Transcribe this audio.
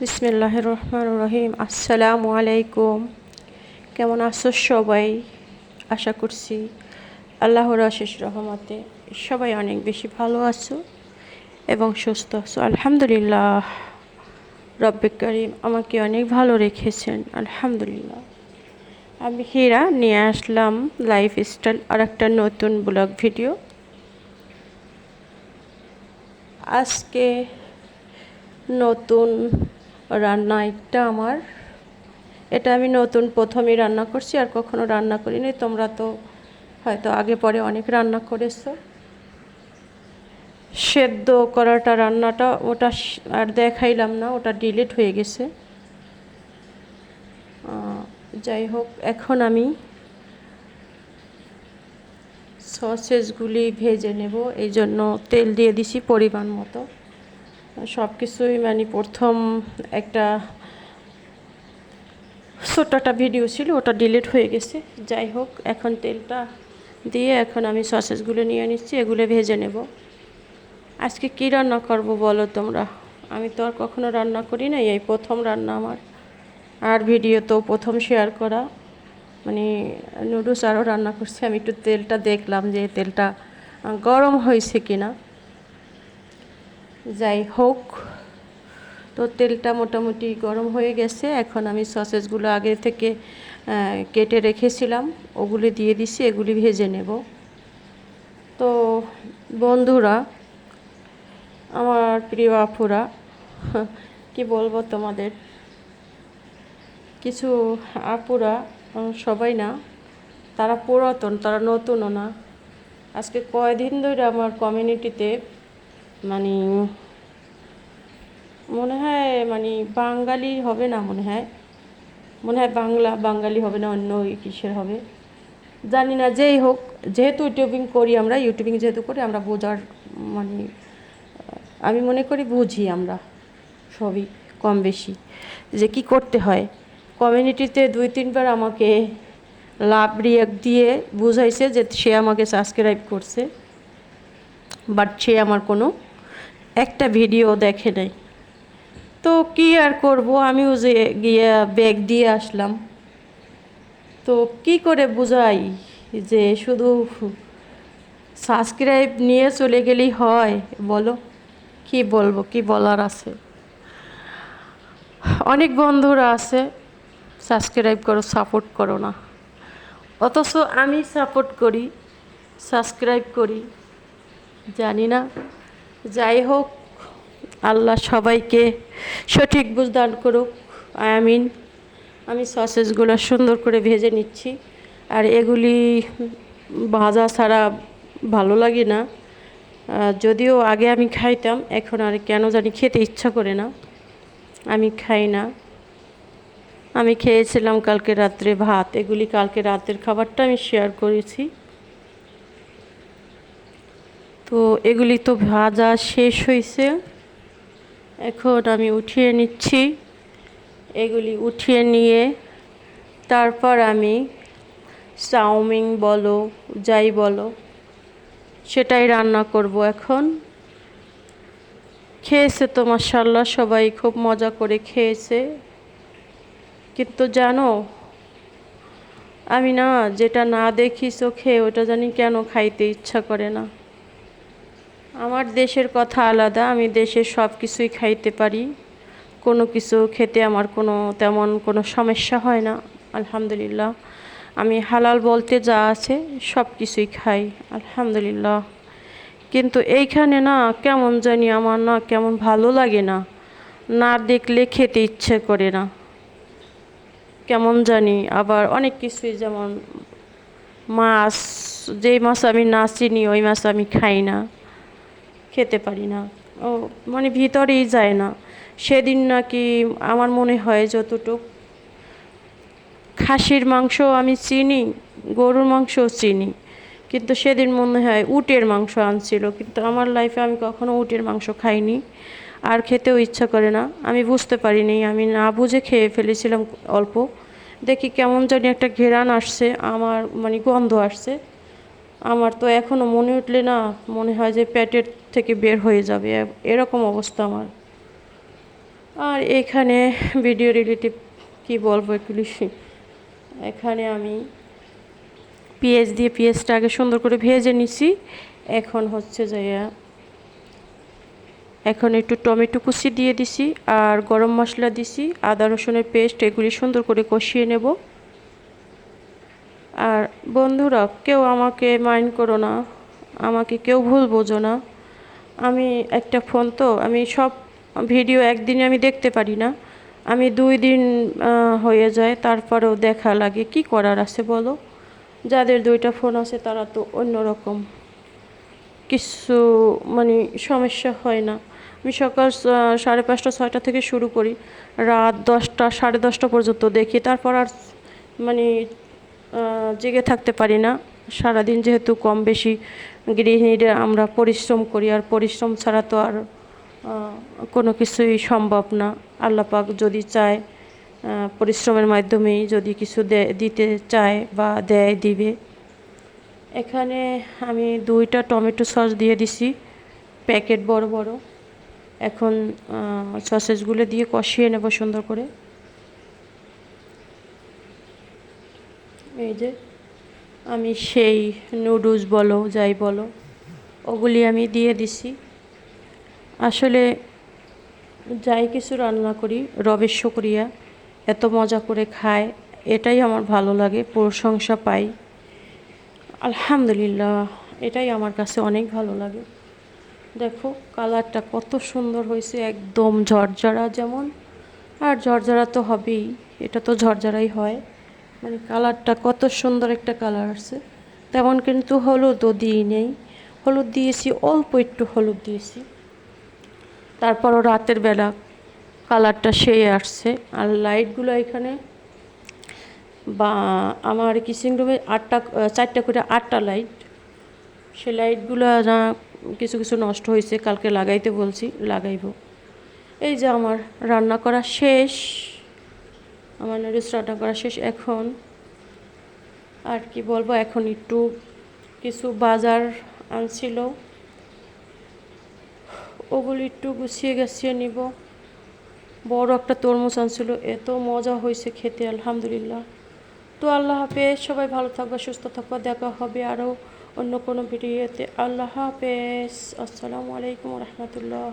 বিসমিল্লাহ রহমান রহিম আসসালামু আলাইকুম কেমন আছো সবাই? আশা করছি আল্লাহর অশেষ রহমতে সবাই অনেক বেশি ভালো আছো এবং সুস্থ আছো। আলহামদুলিল্লাহ। রব্বে করিম আমাকে অনেক ভালো রেখেছেন। আলহামদুলিল্লাহ। আমি হীরা নিয়ে আসলাম লাইফ স্টাইল আর একটা নতুন ব্লগ ভিডিও। আজকে নতুন রান্না একটা আমার। এটা আমি নতুন প্রথমেই রান্না করছি, আর কখনো রান্না করিনি। তোমরা তো হয়তো আগে পরে অনেক রান্না করেছ। সেদ্ধ করাটা রান্নাটা ওটা আর দেখাইলাম না, ওটা ডিলিট হয়ে গেছে। যাই হোক, এখন আমি সসেসগুলি ভেজে নেব। এই জন্য তেল দিয়ে দিছি পরিমাণ মতো। সব কিছুই মানে প্রথম একটা ছোট্ট একটা ভিডিও ছিল, ওটা ডিলিট হয়ে গেছে। যাই হোক, এখন তেলটা দিয়ে এখন আমি সসেসগুলো নিয়ে নিচ্ছি, এগুলো ভেজে নেব। আজকে কী রান্না করব বলো তোমরা? আমি তো আর কখনো রান্না করি না এই প্রথম রান্না আমার। আর ভিডিও তো প্রথম শেয়ার করা। মানে নুডলস আরও রান্না করছি, আমি একটু তেলটা দেখলাম যে তেলটা গরম হয়েছে কিনা। যাই হোক, তো তেলটা মোটামুটি গরম হয়ে গেছে। এখন আমি সসেসগুলো আগে থেকে কেটে রেখেছিলাম। ওগুলি দিয়ে দিছি, এগুলি ভেজে নেব। তো বন্ধুরা, আমার প্রিয় আপুরা, কি বলব তোমাদের? কিছু আপুরা সবাই না, তারা পুরাতন, তারা নতুনও না। আজকে কয়দিন ধরে আমার কমিউনিটিতে মানে মনে হয় মানে বাঙালি হবে না মনে হয়। মনে হয় বাংলা, বাঙালি হবে না, অন্য কিসের হবে। জানি না, যেই হোক, যেহেতু ইউটিউবিং করি আমরা, ইউটিউবিং যেহেতু করি, আমরা বোঝার মানে আমি মনে করি বুঝি আমরা সবই কম বেশি যে কি করতে হয়। কমিউনিটিতে দুই, তিনবার আমাকে লাভ রিয়াক্ট দিয়ে বুঝাইছে যে সে আমাকে সাবস্ক্রাইব করছে, বাট সে আমার কোনো একটা ভিডিও দেখে নাই। তো কি আর করব? আমিও যে গিয়ে ব্যাগ দিয়ে আসলাম। তো কি করে বুঝাই যে শুধু সাবস্ক্রাইব নিয়ে চলে গেলেই হয়? বলো, কি বলব, কি বলার আছে? অনেক বন্ধুরা আছে সাবস্ক্রাইব করো সাপোর্ট করো না। অথচ আমি সাপোর্ট করি সাবস্ক্রাইব করি, জানি না। যাই হোক, আল্লাহ সবাইকে সঠিক বুঝদান করুক। আমিন। আমি সসেসগুলো সুন্দর করে ভেজে নিচ্ছি। আর এগুলি ভাজা ছাড়া ভালো লাগে না। যদিও আগে আমি খাইতাম, এখন আর কেন জানি খেতে ইচ্ছা করে না। আমি খাই না। আমি খেয়েছিলাম কালকে রাত্রে ভাত। এগুলি কালকে রাতের খাবারটা আমি শেয়ার করেছি। তো এগুলি তো ভাজা শেষ হয়েছে। এখন আমি উঠিয়ে নিচ্ছি। এগুলি উঠিয়ে নিয়ে তারপর আমি চাউমিন বলো, যাই বলো, সেটাই রান্না করব এখন। খেয়েছে তো মাসাল্লাহ সবাই খুব মজা করে খেয়েছে। কিন্তু জানো, আমি না যেটা না দেখি চোখে, ওটা জানি কেন খাইতে ইচ্ছা করে না। আমার দেশের কথা আলাদা, আমি দেশের সব কিছুই খাইতে পারি। কোনো কিছু খেতে আমার কোনো তেমন কোনো সমস্যা হয় না, আলহামদুলিল্লাহ। আমি হালাল বলতে যা আছে সব কিছুই খাই, আলহামদুলিল্লাহ। কিন্তু এইখানে না কেমন জানি আমার না কেমন ভালো লাগে না না দেখলে খেতে ইচ্ছে করে না। কেমন জানি আবার অনেক কিছুই যেমন মাছ, যেই মাছ আমি না চিনি ওই মাছ আমি খাই না। খেতে পারি না। ও মানে ভিতরেই যায় না। সেদিন নাকি আমার মনে হয় যতটুক খাসির মাংস আমি চিনি, গরুর মাংসও চিনি, কিন্তু সেদিন মনে হয় উটের মাংস আনছিল, কিন্তু আমার লাইফে আমি কখনো উটের মাংস খাইনি, আর খেতেও ইচ্ছা করে না। আমি বুঝতে পারিনি, আমি না বুঝে খেয়ে ফেলেছিলাম অল্প। দেখি কেমন জানি একটা ঘেরান আসছে, আমার মানে গন্ধ আসছে। আমার তো এখনও মনে উঠলে না, মনে হয় যে পেটের থেকে বের হয়ে যাবে এরকম অবস্থা আমার। আর এখানে ভিডিও রিলেটিভ কি বলব এগুলি এখানে আমি পেঁয়াজ দিয়ে পেঁয়াজটা আগে সুন্দর করে ভেজে নিছি। এখন হচ্ছে যে, এখন একটু টমেটো কুচি দিয়ে দিছি আর গরম মশলা দিছি, আদা রসুনের পেস্ট এগুলি সুন্দর করে কষিয়ে নেব। আর বন্ধুরা, কেউ আমাকে মাইন্ড করো না। আমাকে কেউ ভুল বোঝো না। আমি একটা ফোন তো, আমি সব ভিডিও একদিনে আমি দেখতে পারি না। আমি দুই দিন হয়ে যায়, তারপরেও দেখা লাগে। কি করার আছে বলো? যাদের দুইটা ফোন আছে, তারা তো অন্যরকম। কিছু মানে সমস্যা হয় না। আমি সকাল সাড়ে পাঁচটা, ছয়টা থেকে শুরু করি। রাত দশটা, সাড়ে দশটা পর্যন্ত দেখি। তারপর আর মানে জেগে থাকতে পারি না। সারাদিন যেহেতু কম বেশি গৃহিণীরা আমরা পরিশ্রম করি, আর পরিশ্রম ছাড়া তো আর কোনো কিছুই সম্ভব না। আল্লাহ পাক যদি চায় পরিশ্রমের মাধ্যমেই যদি কিছু দিতে চায় বা দেয় দিবে। এখানে আমি দুইটা টমেটো সস দিয়ে দিছি, প্যাকেট বড় বড়। এখন সসেসগুলো দিয়ে কষিয়ে নেব সুন্দর করে। এই যে, আমি সেই নুডলস বলো, যাই বলো, ওগুলি আমি দিয়ে দিছি। আসলে যাই কিছু রান্না করি, রবের শুক্রিয়া, এত মজা করে খায় এটাই আমার ভালো লাগে, প্রশংসা পাই। আলহামদুলিল্লাহ, এটাই আমার কাছে অনেক ভালো লাগে। দেখো, কালারটা কত সুন্দর হয়েছে, একদম ঝরঝরা যেমন, আর ঝরঝরা তো হবেই, এটা তো ঝরঝরাই হয়। মানে কালারটা কত সুন্দর একটা কালার আছে। তেমন কিন্তু হলুদও দিই নেই। হলুদ দিয়েছি, অল্প একটু হলুদ দিয়েছি। তারপরও রাতের বেলা কালারটা সেই আসছে। আর লাইটগুলো এখানে বা আমার কিচিং রুমে আটটা, চারটা করে আটটা লাইট। সে লাইটগুলো না কিছু কিছু নষ্ট হয়েছে, কালকে লাগাইতে বলছি, লাগাইব। এই যে আমার রান্না করা শেষ। আমার নুডলস রান্না করা শেষ এখন। আর কি বলব, এখন একটু কিছু বাজার আনছিল। ওগুলো একটু গুছিয়ে গাছিয়ে নিব। বড় একটা তরমুজ আনছিল, এত মজা হয়েছে খেতে, আলহামদুলিল্লাহ। তো আল্লাহ হাফেজ, সবাই ভালো থাকবে, সুস্থ থাকবে, দেখা হবে আরও অন্য কোনো ভিডিওতে। আল্লাহ হাফেজ, আসসালামু আলাইকুম রহমতুল্লাহ।